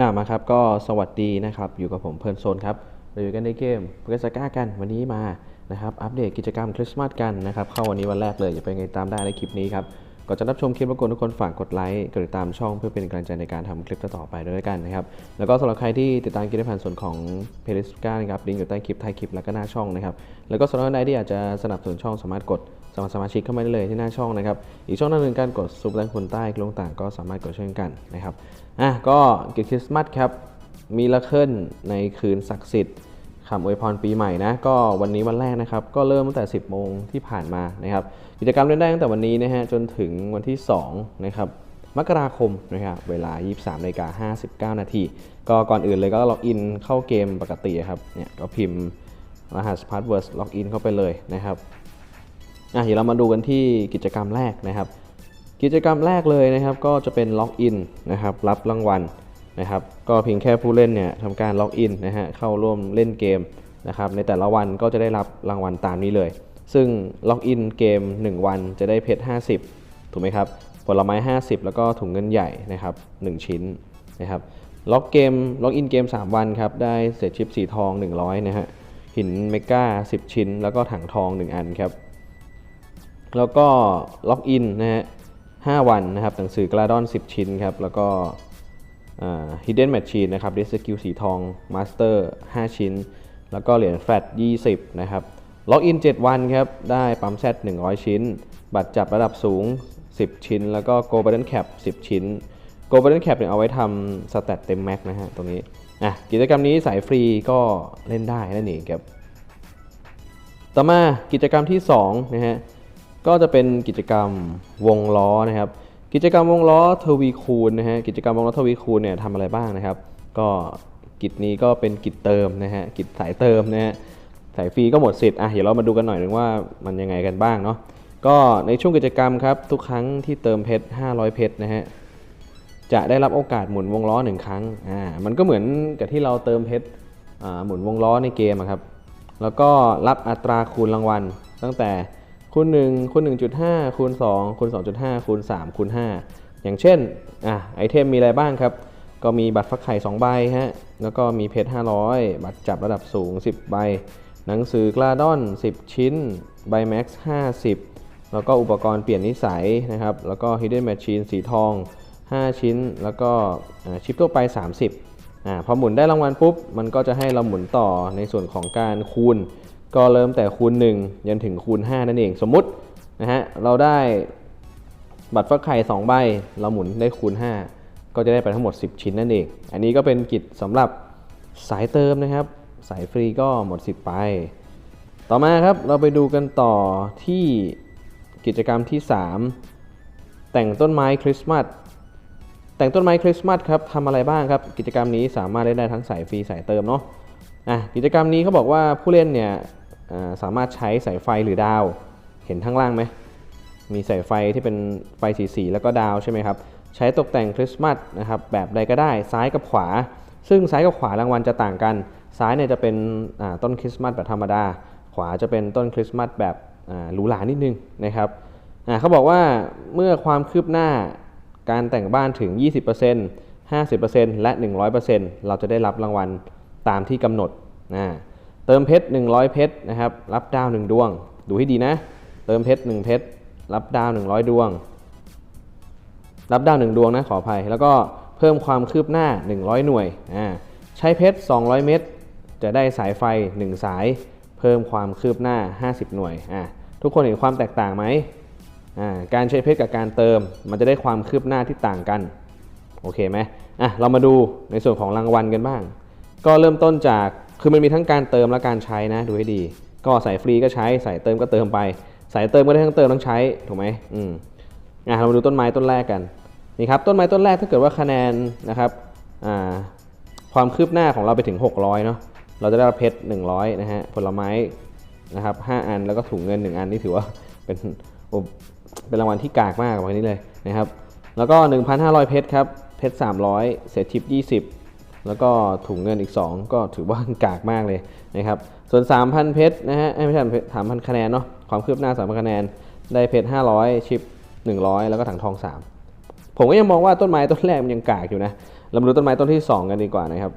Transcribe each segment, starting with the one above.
อ่ามาครับก็สวัสดีนะครับอยู่กับผมเพลินโซนครับเราอยู่กันในเกมเกสก้ากันวันนี้มานะครับอัปเดตกิจกรรมคริสต์มาสกันนะครับเข้าวันนี้วันแรกเลยอย่าไปไงตามได้ในคลิปนี้ครับก่อนจะรับชมคลิปรบกวนทุกคนฝากกดไลค์กดติดตามช่องเพื่อเป็นกำลังใจในการทำคลิปต่อไปด้วยกันนะครับแล้วก็สำหรับใครที่ติดตามกิจกรรมส่วนของเพลิสก้านะครับลิงก์อยู่ใต้คลิปท้ายคลิปแล้วก็หน้าช่องนะครับแล้วก็สำหรับท่านใดที่อยากจะสนับสนุนช่องสามารถกด สมัครสมาชิกเข้ามาได้เลยที่หน้าช่องนะครับ อีกช่องหนึงการกดซุปแรงคนใต้ลงต่างก็สามารถกดเช่วยกันนะครับ อะก็กิจคริสต์มาสครับ มีละเคิลในคืนศักดิ์สิทธิ์คำอวยพรปีใหม่นะ ก็วันนี้วันแรกนะครับ ก็เริ่มตั้งแต่ 10 โมงที่ผ่านมานะครับ กิจกรรมเล่นได้ตั้งแต่วันนี้นะฮะจนถึงวันที่ 2 นะครับมกราคมนะครับเวลา 23นาฬิกา59 นาที ก็ก่อนอื่นเลยก็ล็อกอินเข้าเกมปกติครับเนี่ยก็พิมพ์รหัสพาสเวิร์ดล็อกอินเข้าไปเลยนะครับ อะเดี๋ยวเรามาดูกันที่กิจกรรมแรกนะครับ กิจกรรมแรกเลยนะครับ ก็จะเป็นล็อกอินนะครับ รับรางวัลนะครับ ก็เพียงแค่ผู้เล่นเนี่ยทำการล็อกอินนะฮะเข้าร่วมเล่นเกมนะครับ ในแต่ละวันก็จะได้รับรางวัลตามนี้เลย ซึ่งล็อกอินเกม 1 วันจะได้เพชร 50 ถูกไหมครับ ผลไม้ 50 แล้วก็ถุงเงินใหญ่นะครับ 1 ชิ้นนะครับ ล็อกเกม ล็อกอินเกม 3 วันครับ ได้เศษชิปสีทอง 100 นะฮะ หินเมกา10 ชิ้น แล้วก็ถังทอง 1 อันครับ แล้วก็ล็อกอินนะฮะ5วันนะครับหนังสือกราดอน 10 ชิ้นครับ แล้วก็ Hidden Machine นะครับ d ิสกิลสีทอง Master 5 ชิ้น แล้วก็เหรียญแฟลต20 นะครับ ล็อกอิน 7 วันครับ ได้ปั๊มแซด100 ชิ้น บัตรจับระดับสูง 10 ชิ้น แล้วก็ Golden Cap 10 ชิ้น Golden Cap เนี่ยเอาไว้ทำสแตตเต็มแม็กนะฮะตรงนี้อะกิจกรรมนี้สายฟรีก็เล่นได้นั่นเองครับ ต่อมากิจกรรมที่2นะฮะ ก็จะเป็นกิจกรรมวงล้อนะครับ กิจกรรมวงล้อทวีคูณนะฮะกิจกรรมวงล้อทวีคูณเนี่ยทำอะไรบ้างนะครับ ก็กิจนี้ก็เป็นกิจเติมนะฮะกิจสายเติมนะฮะสายฟรีก็หมดสิทธิ์อะเดี๋ยวเรามาดูกันหน่อยนึงว่ามันยังไงกันบ้างเนาะก็ในช่วงกิจกรรมครับ ทุกครั้งที่เติมเพชร 500 เพชรนะฮะจะได้รับโอกาสหมุนวงล้อหนึ่งครั้งอ่ามันก็เหมือนกับที่เราเติมเพชรอ่าหมุนวงล้อในเกมครับแล้วก็รับอัตราคูณรางวัลตั้งแต่ คูณ1คูณ1.5คูณ2คูณ2.5คูณ3คูณ5อย่างเช่นอะไอเทมมีอะไรบ้างครับ ก็มีบัตรฟักไข่2ใบฮะแล้วก็มีเพชร500 บัตรจับระดับสูง 10 ใบ หนังสือกลาดอน 10 ชิ้น ใบแม็กซ์50 แล้วก็อุปกรณ์เปลี่ยนนิสัยนะครับ แล้วก็ Hidden Machine สีทอง 5 ชิ้น แล้วก็ชิปทั่วไป 30อ่าพอหมุนได้รางวัลปุ๊บ มันก็จะให้เราหมุนต่อในส่วนของการคูณ ก็เริ่มแต่คูณ 1 ยันถึงคูณ 5 นั่นเอง สมมุตินะฮะเราได้บัตรฟักไข่2ใบเราหมุนได้คูณ 5 ก็จะได้ไปทั้งหมด 10 ชิ้นนั่นเอง อันนี้ก็เป็นกิจสำหรับสายเติมนะครับ สายฟรีก็หมดสิทธิ์ไป ต่อมาครับเราไปดูกันต่อที่กิจกรรมที่ 3 แต่งต้นไม้คริสต์มาสแต่งต้นไม้คริสต์มาสครับทำอะไรบ้างครับ กิจกรรมนี้สามารถเล่นได้ทั้งสายฟรีสายเติมเนาะอะกิจกรรมนี้เขาบอกว่าผู้เล่นเนี่ย สามารถใช้สายไฟหรือดาว เห็นข้างล่างไหมมีสายไฟที่เป็นไฟสีสีแล้วก็ดาวใช่ไหมครับใช้ตกแต่งคริสต์มาสนะครับแบบใดก็ได้ซ้ายกับขวา ซึ่งซ้ายกับขวารางวัลจะต่างกัน ซ้ายเนี่ยจะเป็นต้นคริสต์มาสแบบธรรมดา ขวาจะเป็นต้นคริสต์มาสแบบหรูหรานิดนึงนะครับเขาบอกว่าเมื่อความคืบหน้าการแต่งบ้านถึง 20% 50%และ 100%เราจะได้รับรางวัลตามที่กำหนดนะ เติมเพชร100 เพชรนะครับ รับดาว 1 ดวง ดูให้ดีนะ เติมเพชร1เพชร รับดาว 100 ดวง รับดาว 1 ดวงนะ ขออภัย แล้วก็เพิ่มความคืบหน้า 100 หน่วย อ่า ใช้เพชร 200 เม็ด จะได้สายไฟ 1 สาย เพิ่มความคืบหน้า 50 หน่วย อ่า ทุกคนเห็นความแตกต่างไหมอ่า การใช้เพชรกับการเติม มันจะได้ความคืบหน้าที่ต่างกัน โอเคไหมอะ เรามาดูในส่วนของรางวัลกันบ้าง ก็เริ่มต้นจาก คือมันมีทั้งการเติมและการใช้นะดูให้ดี ก็ใสายฟรีก็ใช้ใสายเติมก็เติมไปใสายเติมก็ได้ทั้งเติมทั้งใช้ถูกไหมอืมอะเรามาดูต้นไม้ต้นแรกกันนี่ครับต้นไม้ต้นแรกถ้าเกิดว่าคะแนนนะครับอ่าความคืบหน้าของเราไปถึง 600เนาะเราจะได้รับเพชร100นะฮะผลไม้นะครับ5อันแล้วก็ถุงเงิน 1 อันนี่ถือว่าเป็นเป็นรางวัลที่กากมากวันนี้เลยนะครับแล้วก็ 1,500 เพชรครับเพชร300 เศษทิป20 แล้วก็ถุงเงินอีก 2 ก็ถือว่ากากมากเลยนะครับส่วน 3,000 เพชรนะฮะไม่ใช่3,000คะแนนเนาะความคืบหน้า 3,000 คะแนน ได้เพชร500 ชิป 100 แล้วก็ถังทอง 3 ผมก็ยังมองว่าต้นไม้ต้นแรกมันยังกากอยู่นะเรามาดูต้นไม้ต้นที่ 2 กันดีกว่านะครับ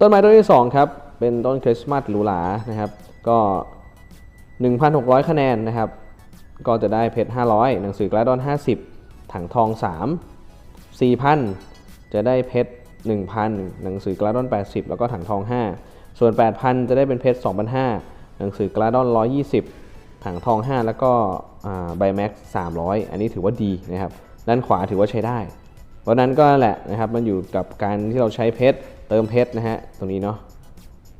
ต้นไม้ต้นที่ 2 ครับ เป็นต้นคริสต์มาสหรูหรานะครับ ก็ 1,600 คะแนนนะครับ ก็จะได้เพชร500 หนังสือกระดอน 50 ถังทอง 3 4,000 จะได้เพชร 1,000 หนังสือกระดอน 80 แล้วก็ถังทอง 5 ส่วน 8,000 จะได้เป็นเพชร2,500 หนังสือกระดอน 120 ถังทอง 5 แล้วก็ไบแม็ก300 อันนี้ถือว่าดีนะครับ ด้านขวาถือว่าใช้ได้ เพราะนั้นก็แหละนะครับ มันอยู่กับการที่เราใช้เพชร เติมเพชรนะฮะ ตรงนี้เนาะ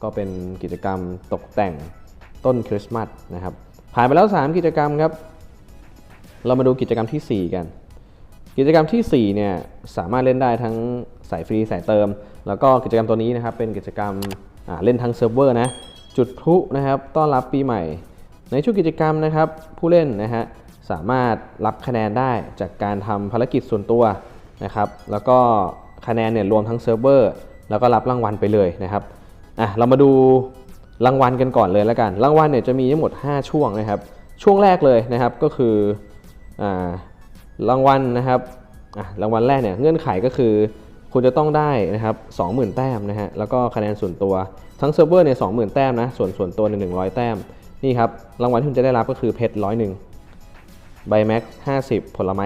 ก็เป็นกิจกรรมตกแต่งต้นคริสต์มาสนะครับ ผ่านไปแล้ว 3 กิจกรรมครับ เรามาดูกิจกรรมทีสี่4 กัน กิจกรรมทีสี่4เนี่ยสามารถเล่นได้ทั้ง สายฟรีสายเติม แล้วก็กิจกรรมตัวนี้นะครับเป็นกิจกรรมเล่นทั้งเซิร์ฟเวอร์นะจุดพลุนะครับต้อนรับปีใหม่ ในช่วงกิจกรรมนะครับผู้เล่นนะฮะสามารถรับคะแนนได้จากการทำภารกิจส่วนตัวนะครับแล้วก็คะแนนเนี่ยรวมทั้งเซิร์ฟเวอร์แล้วก็รับรางวัลไปเลยนะครับอะเรามาดูรางวัลกันก่อนเลยแล้วกัน รางวัลเนี่ยจะมีทั้งหมด 5 ช่วงนะครับ ช่วงแรกเลยนะครับก็คืออ่ารางวัลนะครับอะรางวัลแรกเนี่ยเงื่อนไขก็คือ คุณจะต้องได้นะครับ20,000 แต้มนะฮะ แล้วก็คะแนนส่วนตัวทั้งเซิร์ฟเวอร์เนี่ย20,000แต้มนะ ส่วนส่วนตัวเนี่ย100 แต้ม นี่ครับ รางวัลที่คุณจะได้รับก็คือเพชรร้อยหนึ่งใบแม็กห้าสิบผลไม้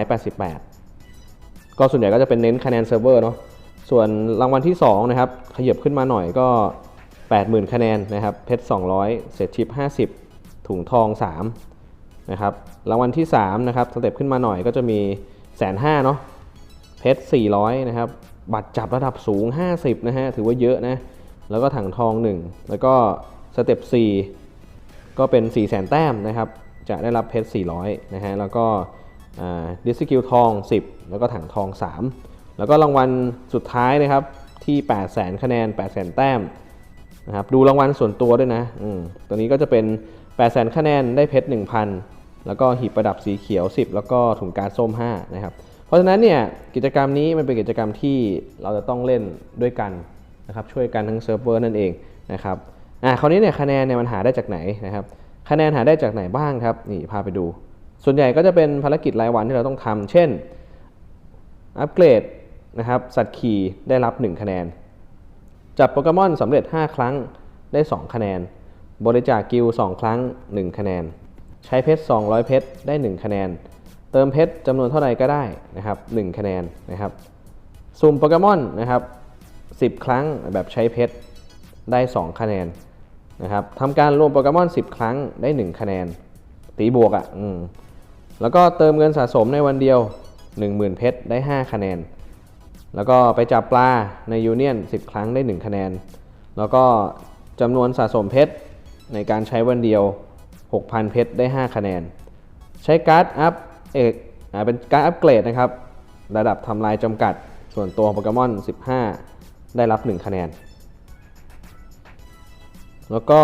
88 ก็ส่วนใหญ่ก็จะเป็นเน้นคะแนนเซิร์ฟเวอร์เนาะ ส่วนรางวัลที่2นะครับ ขยับขึ้นมาหน่อยก็ 80,000 คะแนนนะครับ เพชร200 เศษชิป 50 ถุงทอง 3 นะครับ รางวัลที่3นะครับ สเต็ปขึ้นมาหน่อยก็จะมีแสนห้าเนาะ เพชร400 นะครับ บัตรจับระดับสูง 50 นะฮะ ถือว่าเยอะนะ แล้วก็ถังทอง 1 แล้วก็สเต็ป4ก็เป็น4 0 0 0 0 0แต้มนะครับ จะได้รับเพชร 400 นะฮะ แล้วก็ดิสกิลทอง 10 แล้วก็ถังทอง 3 แล้วก็รางวัลสุดท้ายนะครับที่8 0 0 0 0 0คะแนน8 0 0 0 0 0แต้มนะครับดูรางวัลส่วนตัวด้วยนะอืมตัวนี้ก็จะเป็น8 0 0 0 0 0คะแนนได้เพชร 1,000 แล้วก็หีบประดับสีเขียว 10 แล้วก็ถุงการส้ม 5 นะครับ ราะฉะนั้นเนี่ยกิจกรรมนี้มันเป็นกิจกรรมที่เราจะต้องเล่นด้วยกันนะครับช่วยกันทั้งเซิร์ฟเวอร์นั่นเองนะครับอ่าคราวนี้เนี่ยคะแนนเนี่ยมันหาได้จากไหนนะครับคะแนนหาได้จากไหนบ้างครับนี่พาไปดู ส่วนใหญ่ก็จะเป็นภารกิจรายวันที่เราต้องทำเช่นอัปเกรดนะครับสัตว์ขี่ได้รับ 1 คะแนน จับโปเกมอนสำเร็จ 5 ครั้งได้ 2 คะแนน บริจาคกิล2ครั้ง 1 คะแนน ใช้เพชร 200 เพชรได้ 1 คะแนน เติมเพชรจำนวนเท่าไหร่ก็ได้นะครับ1คะแนนนะครับสุ่มโปเกมอนนะครับ10 ครั้งแบบใช้เพชรได้ 2 คะแนนนะครับทำการรวมโปเกมอน 10 ครั้งได้ 1 คะแนน ตีบวกอะ่ะอืมแล้วก็เติมเงินสะสมในวันเดียว 10,000 เพชรได้ 5 คะแนน แล้วก็ไปจับปลาในยูเนียน 10 ครั้งได้ 1 คะแนน แล้วก็จำนวนสะสมเพชรในการใช้วันเดียว 6,000 เพชรได้ 5 คะแนน ใช้การ์ดอัพ เอกเป็นการอัปเกรดนะครับ ระดับทำลายจำกัดส่วนตัวโปเกมอน 15 ได้รับ 1 คะแนน แล้วก็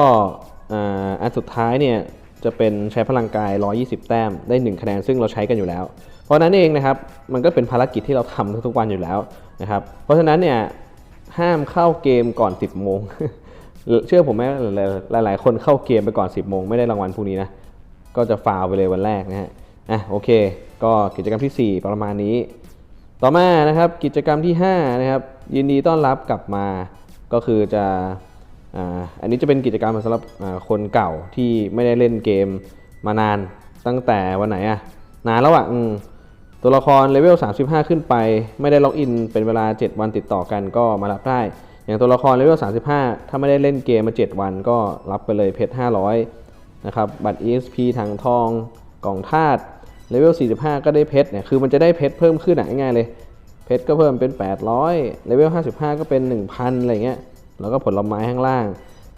อันสุดท้ายเนี่ยจะเป็นใช้พลังกาย 120 แต้ม ได้ 1 คะแนน ซึ่งเราใช้กันอยู่แล้ว เพราะนั้นเองนะครับ มันก็เป็นภารกิจที่เราทำทุกๆวันอยู่แล้วนะครับ เพราะฉะนั้นเนี่ยห้ามเข้าเกมก่อน 10 โมง เชื่อผมไหมหลายๆคนเข้าเกมไปก่อน 10 โมงไม่ได้รางวัลพวกนี้นะ ก็จะฟาวไปเลยวันแรกนะฮะ อะโอเค ก็กิจกรรมที่ 4 ประมาณนี้ ต่อมานะครับกิจกรรมที่5นะครับยินดีต้อนรับกลับมาก็คือจะอันนี้จะเป็นกิจกรรมสำหรับคนเก่าที่ไม่ได้เล่นเกมมานานตั้งแต่วันไหนอะนานแล้วอะตัวละครเลเวล 35 ขึ้นไป ไม่ได้ล็อกอินเป็นเวลา 7 วันติดต่อกันก็มารับได้ อย่างตัวละครเลเวล 35 ถ้าไม่ได้เล่นเกมมา 7 วันก็รับไปเลยเพชร 500 นะครับ บัตร EXP ทางทอง กล่องธาตุเลเวล 45 ก็ได้เพชรเนี่ย คือมันจะได้เพชรเพิ่มขึ้นอะง่ายเลย เพชรก็เพิ่มเป็น 800 เลเวล 55 ก็เป็น 1,000 อะไรเงี้ย แล้วก็ผลไม้ข้างล่าง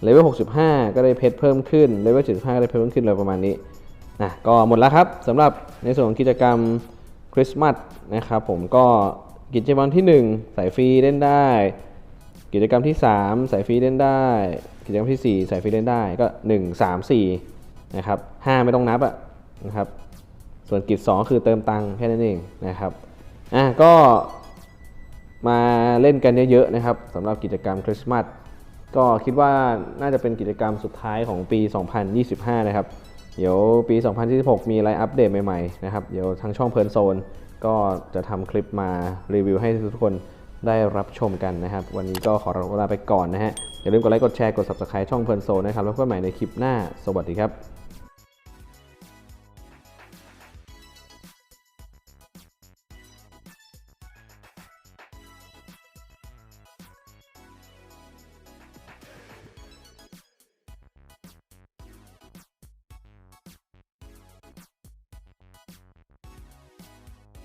เลเวล 65 ก็ได้เพชรเพิ่มขึ้น เลเวล 75 ก็ได้เพชรเพิ่มขึ้นเลยประมาณนี้นะก็หมดแล้วครับสำหรับในส่วนของกิจกรรมคริสต์มาสนะครับผมก็กิจกรรมที่ 1 สายฟรีเล่นได้ กิจกรรมที่ 3 สายฟรีเล่นได้ กิจกรรมที่ 4 สายฟรีเล่นได้ก็ 1 3 4นะครับ5ไม่ต้องนับอะ นะครับ ส่วนกิจ2คือเติมตังค์แค่นั้นเองนะครับอะก็มาเล่นกันเยอะๆนะครับสำหรับกิจกรรมคริสต์มาสก็คิดว่าน่าจะเป็นกิจกรรมสุดท้ายของปี 2025 นะครับ เดี๋ยวปี 2026 มีอะไรอัปเดตใหม่ๆนะครับ เดี๋ยวทางช่องเพลินโซน ก็จะทำคลิปมารีวิวให้ทุกคนได้รับชมกันนะครับ วันนี้ก็ขอลาไปก่อนนะฮะ อย่าลืมกดไลค์ กดแชร์ กด subscribe ช่องเพลินโซนนะครับ แล้วพบกันใหม่ในคลิปหน้า สวัสดีครับ